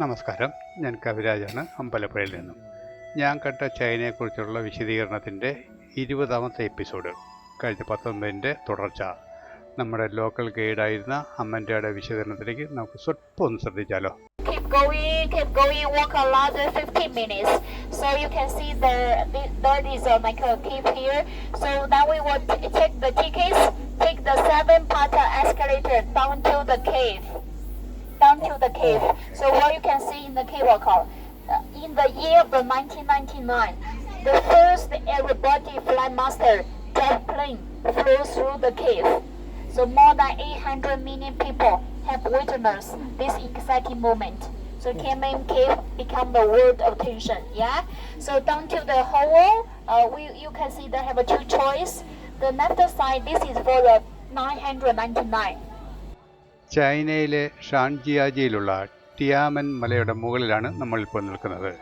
നമസ്കാരം ഞാൻ കവിരാജാണ് അമ്പലപ്പുഴയിൽ നിന്നും ഞാൻ കണ്ട ചൈനയെക്കുറിച്ചുള്ള വിശദീകരണത്തിന്റെ ഇരുപതാമത്തെ എപ്പിസോഡ് കഴിഞ്ഞ പത്തൊമ്പതിന്റെ തുടർച്ച നമ്മുടെ ലോക്കൽ ഗൈഡായിരുന്ന അമ്മന്റെയുടെ വിശദീകരണത്തിലേക്ക് നമുക്ക് സ്വല്പം ഒന്ന് ശ്രദ്ധിച്ചാലോ keep going, keep going, walk another 15 minutes. So you can see there, there is a, like a keep here. So now we will take the tickets, take the seven part escalator down to the cave. Down to the cave. So what you can see in the cave call. Uh, in the year of 1999, the first everybody flight master jet plane flew through the cave. So more than 800 million people have witnessed this exciting moment. So Kenman Cave become the world attention. Yeah. So down to the hole, uh, we you can see they have a two choice. The left side, this is for the 999. ചൈനയിലെ ഷാൻജിയാജിയിലുള്ള ടിയാമൻ മലയുടെ മുകളിലാണ് നമ്മളിപ്പോൾ നിൽക്കുന്നത്.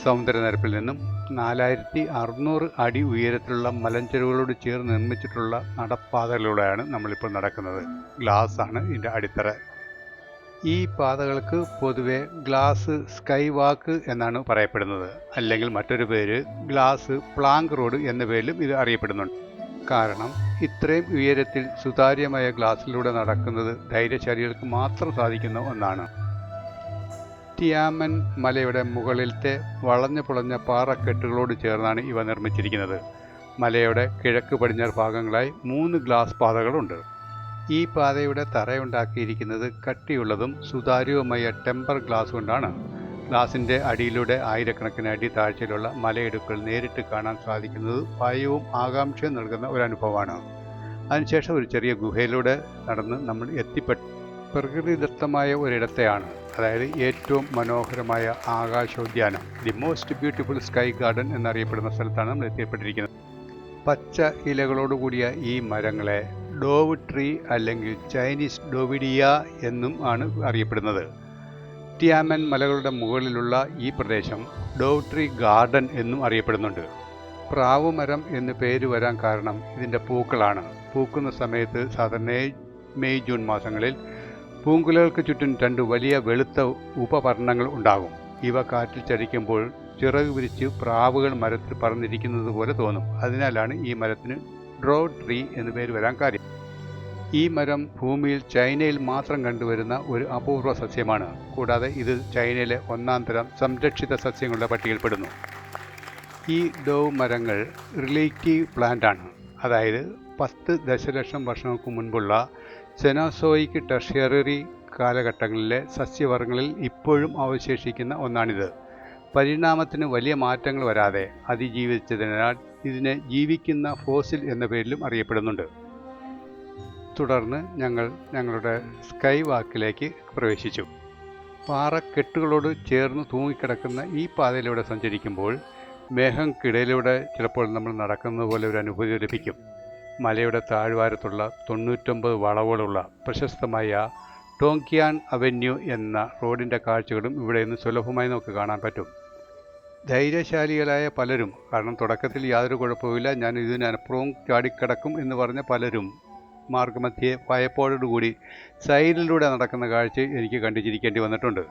സമുദ്രനിരപ്പിൽ നിന്നും നാലായിരത്തി അറുന്നൂറ് അടി ഉയരത്തിലുള്ള മലഞ്ചെരുവുകളോട് ചേർന്ന് നിർമ്മിച്ചിട്ടുള്ള നടപ്പാതകളിലൂടെയാണ് നമ്മളിപ്പോൾ നടക്കുന്നത്. ഗ്ലാസ് ആണ് ഇതിന്റെ അടിത്തറ. ഈ പാതകൾക്ക് പൊതുവെ ഗ്ലാസ് സ്കൈ വാക്ക് എന്നാണ് പറയപ്പെടുന്നത്. അല്ലെങ്കിൽ മറ്റൊരു പേര് ഗ്ലാസ് പ്ലാങ്ക് റോഡ് എന്ന പേരിലും ഇത് അറിയപ്പെടുന്നുണ്ട്. കാരണം ഇത്രയും ഉയരത്തിൽ സുതാര്യമായ ഗ്ലാസ്സിലൂടെ നടക്കുന്നത് ധൈര്യശാലികൾക്ക് മാത്രം സാധിക്കുന്ന ഒന്നാണ്. ടിയാമൻ മലയുടെ മുകളിലത്തെ വളഞ്ഞു പുളഞ്ഞ പാറക്കെട്ടുകളോട് ചേർന്നാണ് ഇവ നിർമ്മിച്ചിരിക്കുന്നത്. മലയുടെ കിഴക്ക് പടിഞ്ഞാറ് ഭാഗങ്ങളായി മൂന്ന് ഗ്ലാസ് പാതകളുണ്ട്. ഈ പാതയുടെ തറയുണ്ടാക്കിയിരിക്കുന്നത് കട്ടിയുള്ളതും സുതാര്യവുമായ ടെമ്പർ ഗ്ലാസ് കൊണ്ടാണ്. ഗ്ലാസിന്റെ അടിയിലൂടെ ആയിരക്കണക്കിന് അടി താഴ്ചയിലുള്ള മലയിടുക്കൾ നേരിട്ട് കാണാൻ സാധിക്കുന്നത് ഭയവും ആകാംക്ഷയും നൽകുന്ന ഒരു അനുഭവമാണ് അതിനുശേഷം ഒരു ചെറിയ ഗുഹയിലൂടെ നടന്ന് നമ്മൾ എത്തിപ്പെട്ട പ്രകൃതിദത്തമായ ഒരിടത്തെയാണ്. അതായത് ഏറ്റവും മനോഹരമായ ആകാശോദ്യാനം the most beautiful sky garden എന്നറിയപ്പെടുന്ന സ്ഥലത്താണ് നമ്മൾ എത്തിപ്പെട്ടിരിക്കുന്നത്. പച്ച ഇലകളോടുകൂടിയ ഈ മരങ്ങളെ ഡോവ് ട്രീ അല്ലെങ്കിൽ ചൈനീസ് ഡോവിഡിയ എന്നും ആണ് അറിയപ്പെടുന്നത്. ടിയാമൻ മലകളുടെ മുകളിലുള്ള ഈ പ്രദേശം ഡോട്രി ഗാർഡൻ എന്നും അറിയപ്പെടുന്നുണ്ട്. പ്രാവുമരം എന്ന് പേര് വരാൻ കാരണം ഇതിന്റെ പൂക്കളാണ്. പൂക്കുന്ന സമയത്ത് സാധാരണ മെയ് ജൂൺ മാസങ്ങളിൽ പൂങ്കുലകൾക്ക് ചുറ്റും രണ്ട് വലിയ വെളുത്ത ഉപവർണങ്ങൾ ഉണ്ടാകും. ഇവ കാറ്റിൽ ചലിക്കുമ്പോൾ ചിറക് വിരിച്ച് പ്രാവുകൾ മരത്തിൽ പറന്നിരിക്കുന്നത് പോലെ തോന്നും. അതിനാലാണ് ഈ മരത്തിന് ഡ്രോ ട്രീ എന്ന് പേര് വരാൻ കാര്യം. ഈ മരം ഭൂമിയിൽ ചൈനയിൽ മാത്രം കണ്ടുവരുന്ന ഒരു അപൂർവ സസ്യമാണ്. കൂടാതെ ഇത് ചൈനയിലെ ഒന്നാം തരം സംരക്ഷിത സസ്യങ്ങളുടെ പട്ടികയിൽപ്പെടുന്നു. ഈ ഡോവ് മരങ്ങൾ റിലേറ്റീവ് പ്ലാന്റ് ആണ് അതായത് പത്ത് ദശലക്ഷം വർഷങ്ങൾക്ക് മുൻപുള്ള സെനോസോയിക് ടെർഷ്യറി കാലഘട്ടങ്ങളിലെ സസ്യവർഗങ്ങളിൽ ഇപ്പോഴും അവശേഷിക്കുന്ന ഒന്നാണിത്. പരിണാമത്തിന് വലിയ മാറ്റങ്ങൾ വരാതെ അതിജീവിച്ചതിനാൽ ഇതിനെ ജീവിക്കുന്ന ഫോസിൽ എന്ന പേരിലും അറിയപ്പെടുന്നുണ്ട്. തുടർന്ന് ഞങ്ങൾ ഞങ്ങളുടെ സ്കൈ വാക്കിലേക്ക് പ്രവേശിച്ചു. പാറക്കെട്ടുകളോട് ചേർന്ന് തൂങ്ങിക്കിടക്കുന്ന ഈ പാതയിലൂടെ സഞ്ചരിക്കുമ്പോൾ മേഘങ്ങൾക്കിടയിലൂടെ ചിലപ്പോൾ നമ്മൾ നടക്കുന്നത് പോലെ ഒരു അനുഭൂതി ലഭിക്കും. മലയുടെ താഴ്വാരത്തുള്ള തൊണ്ണൂറ്റൊമ്പത് വളവുകളുള്ള പ്രശസ്തമായ ടോങ്കിയാൻ അവന്യൂ എന്ന റോഡിന്റെ കാഴ്ചകളും ഇവിടെ നിന്ന് സുലഭമായി നമുക്ക് കാണാൻ പറ്റും. ധൈര്യശാലികളായ പലരും കാരണം തുടക്കത്തിൽ യാതൊരു കുഴപ്പമില്ല ഞാൻ ഇതിനപ്പുറവും ചാടിക്കിടക്കും എന്ന് പറഞ്ഞ പലരും മാർഗമധ്യേ ഭയപ്പോടോടുകൂടി സൈഡിലൂടെ നടക്കുന്ന കാഴ്ച എനിക്ക് കണ്ടുചിരിക്കേണ്ടി വന്നിട്ടുണ്ട്.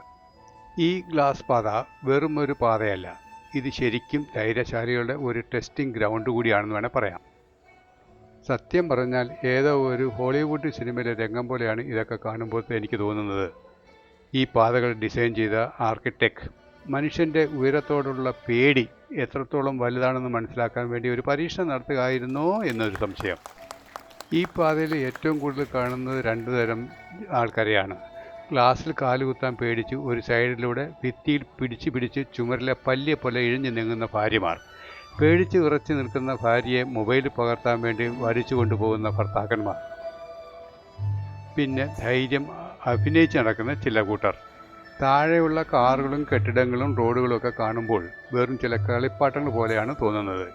ഈ ഗ്ലാസ് പാത വെറും ഒരു പാതയല്ല. ഇത് ശരിക്കും ധൈര്യശാലികളുടെ ഒരു ടെസ്റ്റിംഗ് ഗ്രൗണ്ട് കൂടിയാണെന്ന് വേണേൽ പറയാം. സത്യം പറഞ്ഞാൽ ഏതോ ഒരു ഹോളിവുഡ് സിനിമയിലെ രംഗം പോലെയാണ് ഇതൊക്കെ കാണുമ്പോൾ എനിക്ക് തോന്നുന്നത്. ഈ പാതകൾ ഡിസൈൻ ചെയ്ത ആർക്കിടെക്ട് മനുഷ്യന്റെ ഉയരത്തോടുള്ള പേടി എത്രത്തോളം വലുതാണെന്ന് മനസ്സിലാക്കാൻ വേണ്ടി ഒരു പരീക്ഷണം നടത്തുകയായിരുന്നോ എന്നൊരു സംശയം. ഈ പാതയിൽ ഏറ്റവും കൂടുതൽ കാണുന്നത് രണ്ടു തരം ആൾക്കാരെയാണ്. ഗ്ലാസ്സിൽ കാലുകുത്താൻ പേടിച്ച് ഒരു സൈഡിലൂടെ ഭിത്തിയിൽ പിടിച്ച് പിടിച്ച് ചുമരിലെ പല്ലിയെ പോലെ ഇഴഞ്ഞു നീങ്ങുന്ന ഭാര്യമാർ. പേടിച്ച് വിറച്ച് നിൽക്കുന്ന ഭാര്യയെ മൊബൈൽ പകർത്താൻ വേണ്ടി വലിച്ചു കൊണ്ടുപോകുന്ന ഭർത്താക്കന്മാർ. പിന്നെ ധൈര്യം അഭിനയിച്ച് നടക്കുന്ന ചില കൂട്ടർ. താഴെയുള്ള കാറുകളും കെട്ടിടങ്ങളും റോഡുകളും ഒക്കെ കാണുമ്പോൾ വെറും ചില കളിപ്പാട്ടങ്ങൾ പോലെയാണ് തോന്നുന്നത്.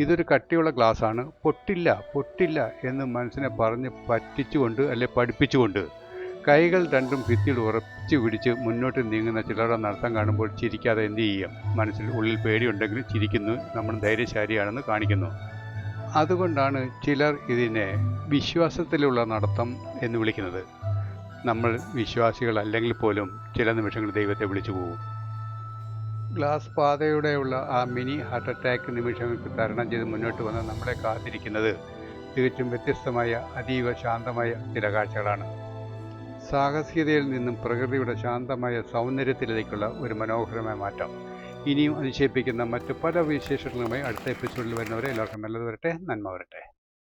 ഇതൊരു കട്ടിയുള്ള ഗ്ലാസ്സാണ്. പൊട്ടില്ല പൊട്ടില്ല എന്ന് മനസ്സിനെ പറഞ്ഞ് പറ്റിച്ചുകൊണ്ട് അല്ലെ പഠിപ്പിച്ചുകൊണ്ട് കൈകൾ രണ്ടും ഭിത്തിയിൽ ഉറപ്പിച്ചു പിടിച്ച് മുന്നോട്ട് നീങ്ങുന്ന ചിലരുടെ നടത്തം കാണുമ്പോൾ ചിരിക്കാതെ എന്ത് ചെയ്യാം? മനസ്സിൽ ഉള്ളിൽ പേടിയുണ്ടെങ്കിലും ചിരിക്കുന്നു. നമ്മൾ ധൈര്യശാലിയാണെന്ന് കാണിക്കുന്നു. അതുകൊണ്ടാണ് ചിലർ ഇതിനെ വിശ്വാസത്തിലുള്ള നടത്തം എന്ന് വിളിക്കുന്നത്. നമ്മൾ വിശ്വാസികളല്ലെങ്കിൽ പോലും ചില നിമിഷങ്ങൾ ദൈവത്തെ വിളിച്ചു പോകും. ഗ്ലാസ് പാതയുടെയുള്ള ആ മിനി ഹാർട്ട് അറ്റാക്ക് നിമിഷങ്ങൾക്ക് തരണം ചെയ്ത് മുന്നോട്ട് വന്ന് നമ്മളെ കാത്തിരിക്കുന്നത് തികച്ചും വ്യത്യസ്തമായ അതീവ ശാന്തമായ ചില കാഴ്ചകളാണ്. സാഹസികതയിൽ നിന്നും പ്രകൃതിയുടെ ശാന്തമായ സൗന്ദര്യത്തിലേക്കുള്ള ഒരു മനോഹരമായ മാറ്റം. ഇനിയും അതിശയിപ്പിക്കുന്ന മറ്റു പല വിശേഷങ്ങളുമായി അടുത്ത എപ്പിസോഡിൽ വരുന്നവരെ എല്ലാവർക്കും നല്ലത് വരട്ടെ നന്മ വരട്ടെ.